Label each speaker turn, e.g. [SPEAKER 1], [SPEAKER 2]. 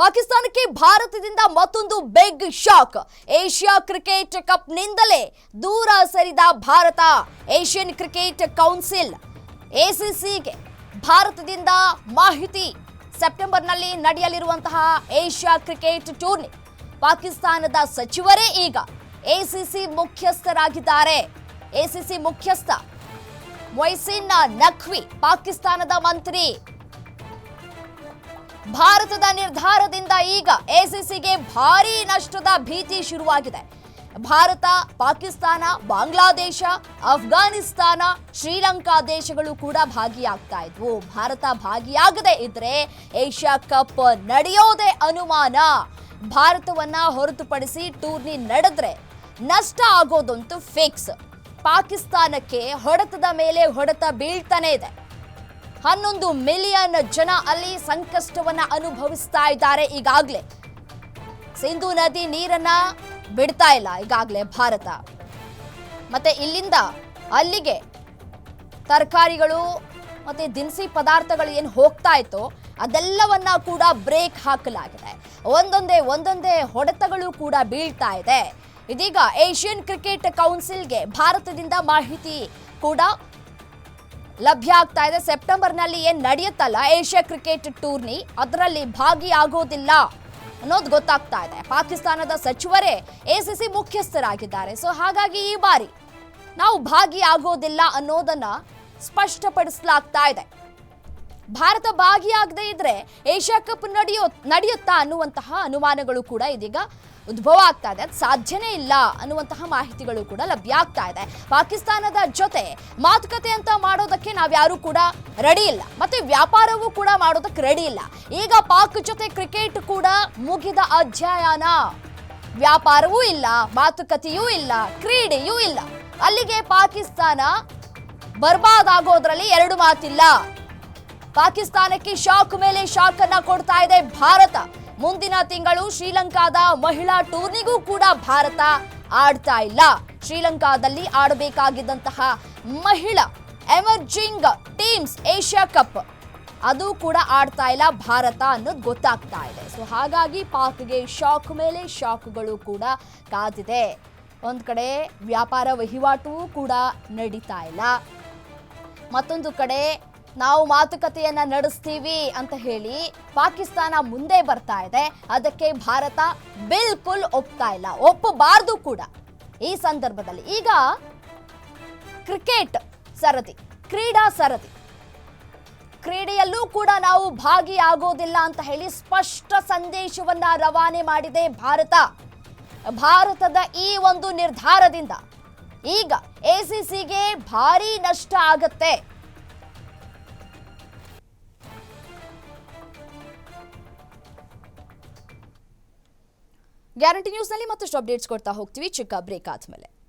[SPEAKER 1] ಪಾಕಿಸ್ತಾನಕ್ಕೆ ಭಾರತದಿಂದ ಮತ್ತೊಂದು ಬಿಗ್ ಶಾಕ್ ಏಷ್ಯಾ ಕ್ರಿಕೆಟ್ ಕಪ್ನಿಂದಲೇ ದೂರ ಸರಿದ ಭಾರತ. ಏಷ್ಯನ್ ಕ್ರಿಕೆಟ್ ಕೌನ್ಸಿಲ್ ಎಸಿಸಿಗೆ ಭಾರತದಿಂದ ಮಾಹಿತಿ. ಸೆಪ್ಟೆಂಬರ್ನಲ್ಲಿ ನಡೆಯಲಿರುವಂತಹ ಏಷ್ಯಾ ಕ್ರಿಕೆಟ್ ಟೂರ್ನಿ. ಪಾಕಿಸ್ತಾನದ ಸಚಿವರೇ ಈಗ ಎಸಿಸಿ ಮುಖ್ಯಸ್ಥರಾಗಿದ್ದಾರೆ. ಎಸಿಸಿ ಮುಖ್ಯಸ್ಥ ಮೊಯ್ಸಿನ್ ನಖ್ವಿ, ಪಾಕಿಸ್ತಾನದ ಮಂತ್ರಿ. ಭಾರತದ ನಿರ್ಧಾರದಿಂದ ಈಗ ಎಸಿಸಿಗೆ ಭಾರೀ ನಷ್ಟದ ಭೀತಿ ಶುರುವಾಗಿದೆ. ಭಾರತ, ಪಾಕಿಸ್ತಾನ, ಬಾಂಗ್ಲಾದೇಶ ಅಫ್ಘಾನಿಸ್ತಾನ ಶ್ರೀಲಂಕಾ ದೇಶಗಳು ಕೂಡ ಭಾಗಿಯಾಗ್ತಾ ಇದ್ವು. ಭಾರತ ಭಾಗಿಯಾಗದೆ ಇದ್ರೆ ಏಷ್ಯಾ ಕಪ್ ನಡೆಯೋದೇ ಅನುಮಾನ. ಭಾರತವನ್ನ ಹೊರತುಪಡಿಸಿ ಟೂರ್ನಿ ನಡೆದ್ರೆ ನಷ್ಟ ಆಗೋದಂತೂ ಫಿಕ್ಸ್. ಪಾಕಿಸ್ತಾನಕ್ಕೆ ಹೊಡೆತದ ಮೇಲೆ ಹೊಡೆತ ಬೀಳ್ತಾನೆ ಇದೆ. ಹನ್ನೊಂದು ಮಿಲಿಯನ್ ಜನ ಅಲ್ಲಿ ಸಂಕಷ್ಟವನ್ನ ಅನುಭವಿಸ್ತಾ ಇದ್ದಾರೆ ಈಗಾಗಲೇ. ಸಿಂಧು ನದಿ ನೀರನ್ನ ಬಿಡ್ತಾ ಇಲ್ಲ ಈಗಾಗಲೇ ಭಾರತ. ಮತ್ತೆ ಇಲ್ಲಿಂದ ಅಲ್ಲಿಗೆ ತರಕಾರಿಗಳು ಮತ್ತೆ ದಿನಸಿ ಪದಾರ್ಥಗಳು ಏನು ಹೋಗ್ತಾ ಇತ್ತು ಅದೆಲ್ಲವನ್ನ ಕೂಡ ಬ್ರೇಕ್ ಹಾಕಲಾಗಿದೆ. ಒಂದೊಂದೇ ಒಂದೊಂದೇ ಹೊಡೆತಗಳು ಕೂಡ ಬೀಳ್ತಾ ಇದೆ. ಇದೀಗ ಏಷ್ಯನ್ ಕ್ರಿಕೆಟ್ ಕೌನ್ಸಿಲ್ಗೆ ಭಾರತದಿಂದ ಮಾಹಿತಿ ಕೂಡ ಲಭ್ಯ ಆಗ್ತಾ ಇದೆ. ಸೆಪ್ಟೆಂಬರ್ನಲ್ಲಿ ಏನ್ ನಡೆಯುತ್ತಲ್ಲ? ಏಷ್ಯಾ ಕ್ರಿಕೆಟ್ ಟೂರ್ನಿ ಅದರಲ್ಲಿ ಭಾಗಿಯಾಗೋದಿಲ್ಲ ಅನ್ನೋದು ಗೊತ್ತಾಗ್ತಾ ಇದೆ. ಪಾಕಿಸ್ತಾನದ ಸಚಿವರೇ ಎಸಿಸಿ ಮುಖ್ಯಸ್ಥರಾಗಿದ್ದಾರೆ. ಸೊ ಹಾಗಾಗಿ ಈ ಬಾರಿ ನಾವು ಭಾಗಿಯಾಗೋದಿಲ್ಲ ಅನ್ನೋದನ್ನ ಸ್ಪಷ್ಟಪಡಿಸಲಾಗ್ತಾ ಇದೆ. ಭಾರತ ಭಾಗಿಯಾಗದೇ ಇದ್ರೆ ಏಷ್ಯಾ ಕಪ್ ನಡೆಯೋ ನಡೆಯುತ್ತಾ ಅನ್ನುವಂತಹ ಅನುಮಾನಗಳು ಕೂಡ ಇದೀಗ ಉದ್ಭವ ಆಗ್ತಾ ಇದೆ. ಅದು ಸಾಧ್ಯನೇ ಇಲ್ಲ ಅನ್ನುವಂತಹ ಮಾಹಿತಿಗಳು ಕೂಡ ಲಭ್ಯ ಆಗ್ತಾ ಇದೆ. ಪಾಕಿಸ್ತಾನದ ಜೊತೆ ಮಾತುಕತೆ ಅಂತ ಮಾಡೋದಕ್ಕೆ ನಾವ್ಯಾರು ಕೂಡ ರೆಡಿ ಇಲ್ಲ. ಮತ್ತೆ ವ್ಯಾಪಾರವೂ ಕೂಡ ಮಾಡೋದಕ್ಕೆ ರೆಡಿ ಇಲ್ಲ. ಈಗ ಪಾಕ್ ಜೊತೆ ಕ್ರಿಕೆಟ್ ಕೂಡ ಮುಗಿದ ಅಧ್ಯಯನ. ವ್ಯಾಪಾರವೂ ಇಲ್ಲ, ಮಾತುಕತೆಯೂ ಇಲ್ಲ, ಕ್ರೀಡೆಯೂ ಇಲ್ಲ. ಅಲ್ಲಿಗೆ ಪಾಕಿಸ್ತಾನ ಬರ್ಬಾದ್ ಆಗೋದ್ರಲ್ಲಿ ಎರಡು ಮಾತಿಲ್ಲ. ಪಾಕಿಸ್ತಾನಕ್ಕೆ ಶಾಕ್ ಮೇಲೆ ಶಾಕ್ ಅನ್ನ ಕೊಡ್ತಾ ಇದೆ ಭಾರತ. ಮುಂದಿನ ತಿಂಗಳು ಶ್ರೀಲಂಕಾದ ಮಹಿಳಾ ಟೂರ್ನಿಗೂ ಕೂಡ ಭಾರತ ಆಡ್ತಾ ಇಲ್ಲ. ಶ್ರೀಲಂಕಾದಲ್ಲಿ ಆಡಬೇಕಾಗಿದ್ದಂತಹ ಮಹಿಳಾ ಎಮರ್ಜಿಂಗ್ ಟೀಮ್ಸ್ ಏಷ್ಯಾ ಕಪ್ ಅದು ಕೂಡ ಆಡ್ತಾ ಇಲ್ಲ ಭಾರತ ಅನ್ನೋದು ಗೊತ್ತಾಗ್ತಾ ಇದೆ. ಸೊ ಹಾಗಾಗಿ ಪಾಕ್ಗೆ ಶಾಕ್ ಮೇಲೆ ಶಾಕ್ಗಳು ಕೂಡ ಕಾದಿದೆ. ಒಂದು ಕಡೆ ವ್ಯಾಪಾರ ವಹಿವಾಟು ಕೂಡ ನಡೀತಾ ಇಲ್ಲ. ಮತ್ತೊಂದು ಕಡೆ ನಾವು ಮಾತುಕತೆಯನ್ನ ನಡೆಸ್ತೀವಿ ಅಂತ ಹೇಳಿ ಪಾಕಿಸ್ತಾನ ಮುಂದೆ ಬರ್ತಾ ಇದೆ. ಅದಕ್ಕೆ ಭಾರತ ಬಿಲ್ಕುಲ್ ಒಪ್ತಾ ಇಲ್ಲ. ಒಪ್ಪಬಾರ್ದು ಕೂಡ ಈ ಸಂದರ್ಭದಲ್ಲಿ. ಈಗ ಕ್ರಿಕೆಟ್ ಸರದಿ, ಕ್ರೀಡಾ ಸರದಿ. ಕ್ರೀಡೆಯಲ್ಲೂ ಕೂಡ ನಾವು ಭಾಗಿಯಾಗೋದಿಲ್ಲ ಅಂತ ಹೇಳಿ ಸ್ಪಷ್ಟ ಸಂದೇಶವನ್ನ ರವಾನೆ ಮಾಡಿದೆ ಭಾರತ. ಭಾರತದ ಈ ಒಂದು ನಿರ್ಧಾರದಿಂದ ಈಗ ಎಸಿಸಿಗೆ ಭಾರಿ ನಷ್ಟ ಆಗತ್ತೆ. ಗ್ಯಾರಂಟಿ ನ್ಯೂಸ್ನಲ್ಲಿ ಮತ್ತಷ್ಟು ಅಪ್ಡೇಟ್ಸ್ ಕೊಡ್ತಾ ಹೋಗ್ತೀವಿ. ಚಿಕ್ಕ ಬ್ರೇಕ್ ಆದ್ಮೇಲೆ.